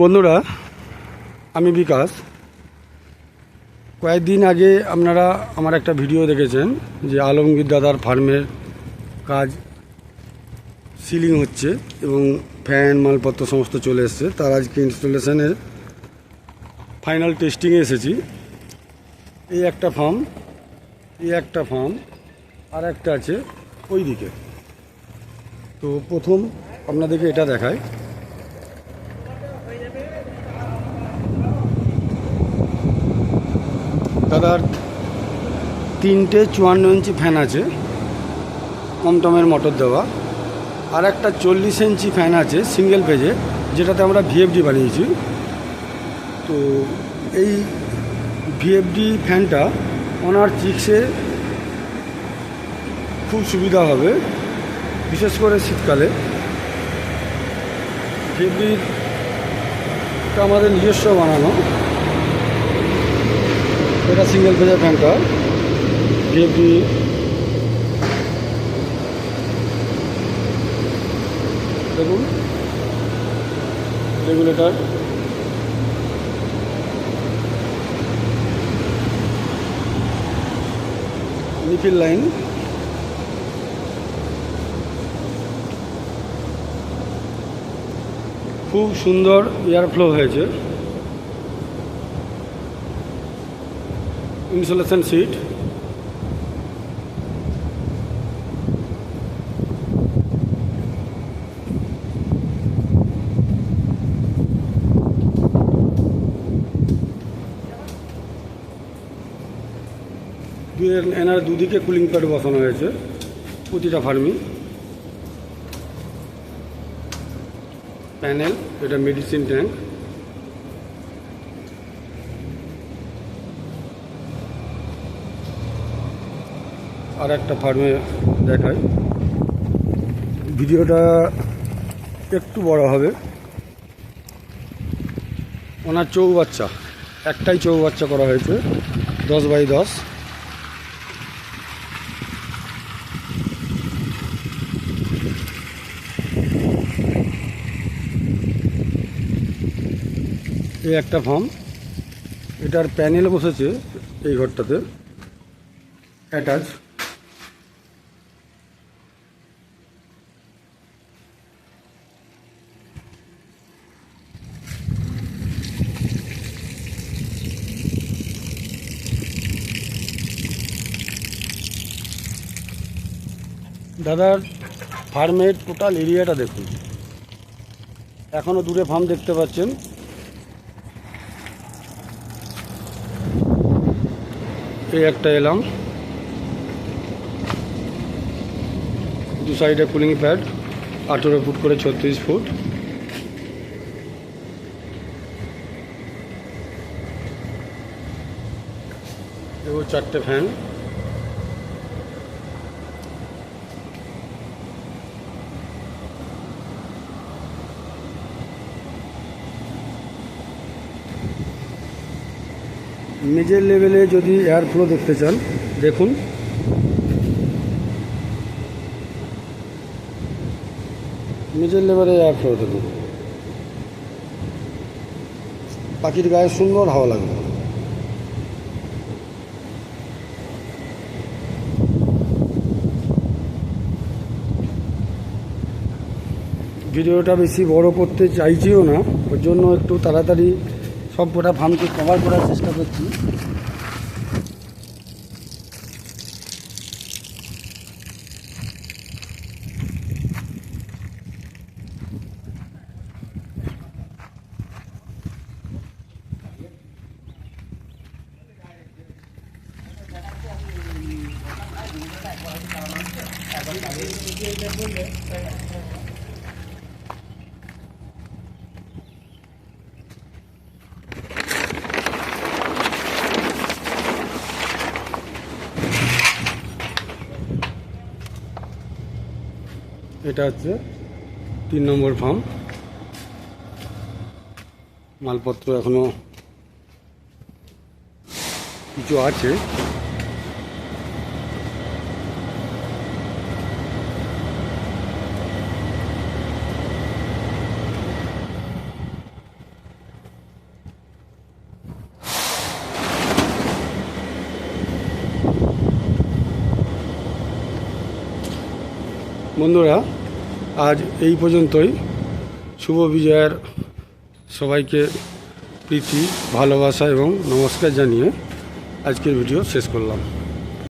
বন্ধুরা, আমি বিকাশ। কয়েকদিন আগে আপনারা আমার একটা ভিডিও দেখেছেন যে আলমগীর দাদার ফার্মের কাজ সিলিং হচ্ছে এবং ফ্যান, মালপত্র সমস্ত চলে এসছে। তার আজকে ইনস্টলেশনের ফাইনাল টেস্টিংয়ে এসেছি। এই একটা ফার্ম, এই একটা ফার্ম, আর একটা আছে ওই দিকে তো প্রথম আপনাদেরকে এটা দেখায় দাদার তিনটে চুয়ান্ন ইঞ্চি ফ্যান আছে কমটমের মোটর দেওয়া। আর একটা চল্লিশ ইঞ্চি ফ্যান আছে সিঙ্গেল পেজে যেটাতে আমরা ভিএফডি বানিয়েছি। তো এই ভিএফডি ফ্যানটা ওনার চিক্সে খুব সুবিধা হবে, বিশেষ করে শীতকালে। ভিএফডিটা আমাদের নিজস্ব বানানো। এটা সিঙ্গেল পেজের ফ্যানটা ভিএফডি দেখুন। রেগুলেটর নিফিল লাইন খুব সুন্দর এয়ার ফ্লো হয়েছে। Insulation sheet. দুয়ের- এনার দুদিকে কুলিং প্যাড বসানো হয়েছে, প্রতিটা ফার্মি। প্যানেল, এটা মেডিসিন ট্যাঙ্ক। আর একটা ফার্মে দেখাই। ভিডিওটা একটু বড় হবে। ওনার চৌবাচ্চা, একটাই চৌবাচ্চা করা হয়েছে, দশ বাই দশ। এই একটা ফার্ম। এটার প্যানেল বসেছে এই ঘরটাতে। অ্যাটাচ। দাদার ফার্মের টোটাল এরিয়াটা দেখুন। এখনও দূরে ফার্ম দেখতে পাচ্ছেন। এই একটা এলাম। দু সাইডে কুলিং প্যাড আঠেরো ফুট করে ছত্রিশ ফুট। এবার চারটে ফ্যান নিজের লেভেলে যদি এয়ার ফ্লো দেখতে চান, দেখুন। নিজের লেভেলে এয়ার ফ্লো দেখুন। পাখির গায়ে সুন্দর হাওয়া লাগবে। ভিডিওটা বেশি বড় করতে চাইছিও না, ওর জন্য একটু তাড়াতাড়ি সব কটা ফার্মকে কভার করার চেষ্টা করছি এটা হচ্ছে তিন নম্বর ফার্ম মালপত্র এখনও কিছু আছে। বন্ধুরা আজ এই পর্যন্তই। শুভ বিজয়ের সবাইকে প্রীতি, ভালোবাসা এবং নমস্কার জানিয়ে আজকের ভিডিও শেষ করলাম।